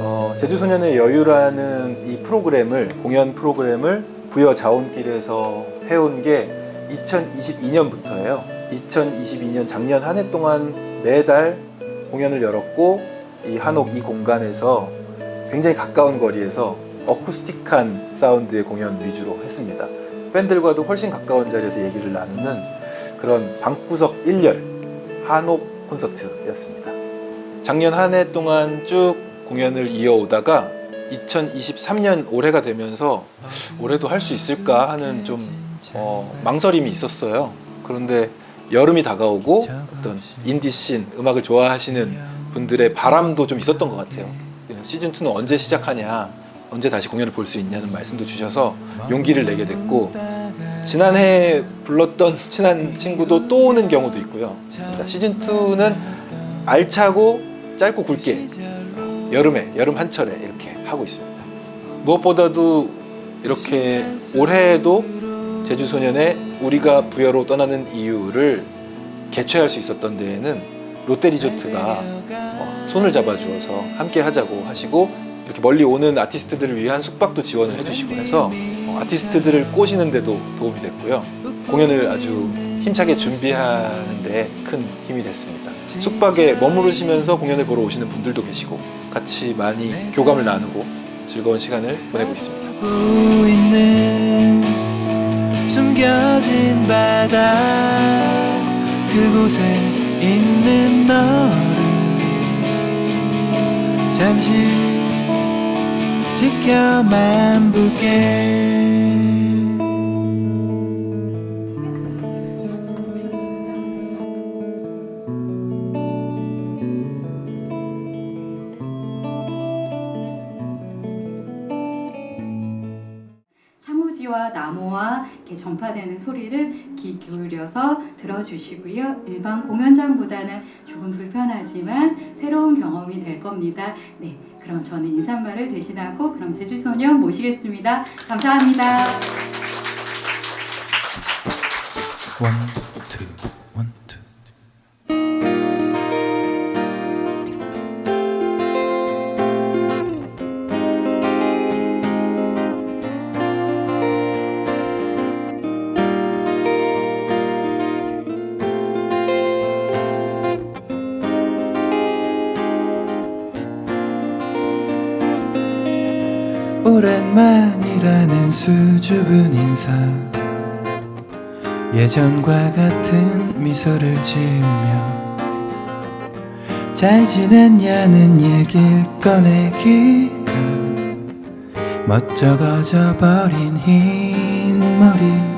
어, 제주소년의 여유라는 이 프로그램을 공연 프로그램을 부여 자원길에서 해온 게 2022년부터예요. 2022년 작년 한 해 동안 매달 공연을 열었고 이 한옥 이 공간에서 굉장히 가까운 거리에서 어쿠스틱한 사운드의 공연 위주로 했습니다. 팬들과도 훨씬 가까운 자리에서 얘기를 나누는 그런 방구석 1열 한옥 콘서트였습니다. 작년 한 해 동안 쭉 공연을 이어오다가 2023년 올해가 되면서 올해도 할 수 있을까 하는 좀 어, 망설임이 있었어요. 그런데 여름이 다가오고 어떤 인디씬 음악을 좋아하시는 분들의 바람도 좀 있었던 것 같아요. 시즌 2는 언제 시작하냐, 언제 다시 공연을 볼 수 있냐는 말씀도 주셔서 용기를 내게 됐고 지난해 불렀던 친한 친구도 또 오는 경우도 있고요. 시즌 2는 알차고 짧고 굵게 여름에 여름 한철에 이렇게 하고 있습니다. 무엇보다도 이렇게 올해에도 제주 소년의 우리가 부여로 떠나는 이유를 개최할 수 있었던 데에는 롯데 리조트가 어, 손을 잡아주어서 함께 하자고 하시고 이렇게 멀리 오는 아티스트들을 위한 숙박도 지원을 해주시고 해서 어, 아티스트들을 꼬시는데도 도움이 됐고요. 공연을 아주 힘차게 준비하는데 큰 힘이 됐습니다. 숙박에 머무르시면서 공연을 보러 오시는 분들도 계시고 같이 많이 교감을 나누고 즐거운 시간을 보내고 있습니다. 숨겨진 바다 그곳에 있는 너를 잠시 지켜만 볼게 나무와 이렇게 전파되는 소리를 귀 기울여서 들어주시고요. 일반 공연장보다는 조금 불편하지만 새로운 경험이 될 겁니다. 네, 그럼 저는 인사말을 대신하고 그럼 제주소년 모시겠습니다. 감사합니다. 원, 투. 오랜만이라는 수줍은 인사. 예전과 같은 미소를 지으며 잘 지냈냐는 얘길 꺼내기가. 멋쩍어져 버린 흰 머리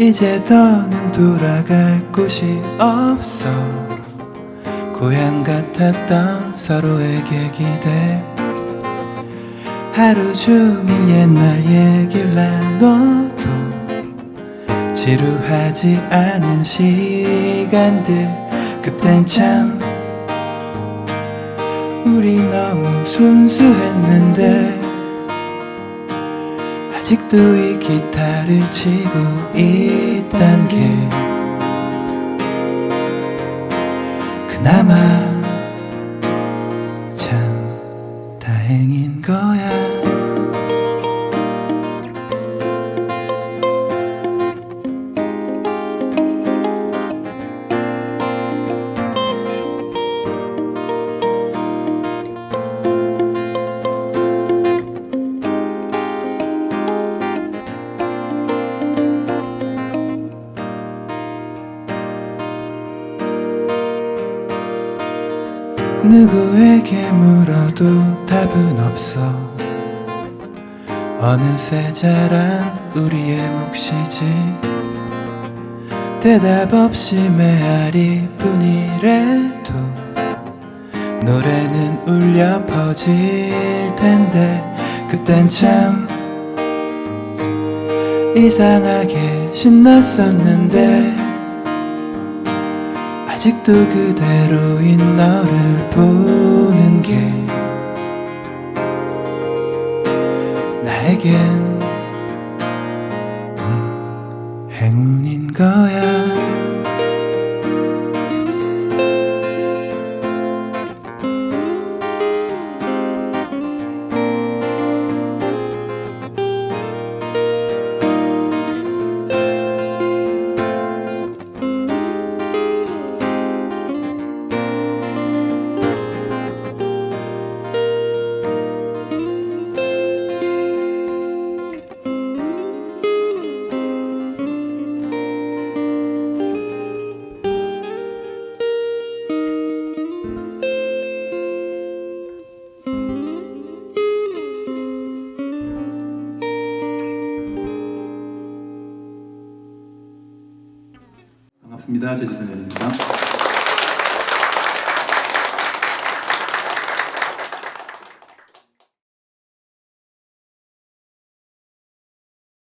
이제 더는 돌아갈 곳이 없어. 고향 같았던 서로에게 기대 하루 종일 옛날 얘길 나눠도 지루하지 않은 시간들 그땐 참 우리 너무 순수했는데 아직도 이 기타를 치고 있단 게 그나마 누구에게 물어도 답은 없어. 어느새 자란 우리의 몫이지. 대답 없이 메아리 뿐이래도 노래는 울려 퍼질 텐데 그땐 참 이상하게 신났었는데 아직도 그대로인 너를 보는 게 나에겐 음, 행운인 거야 반갑습니다. 제주도현입니다.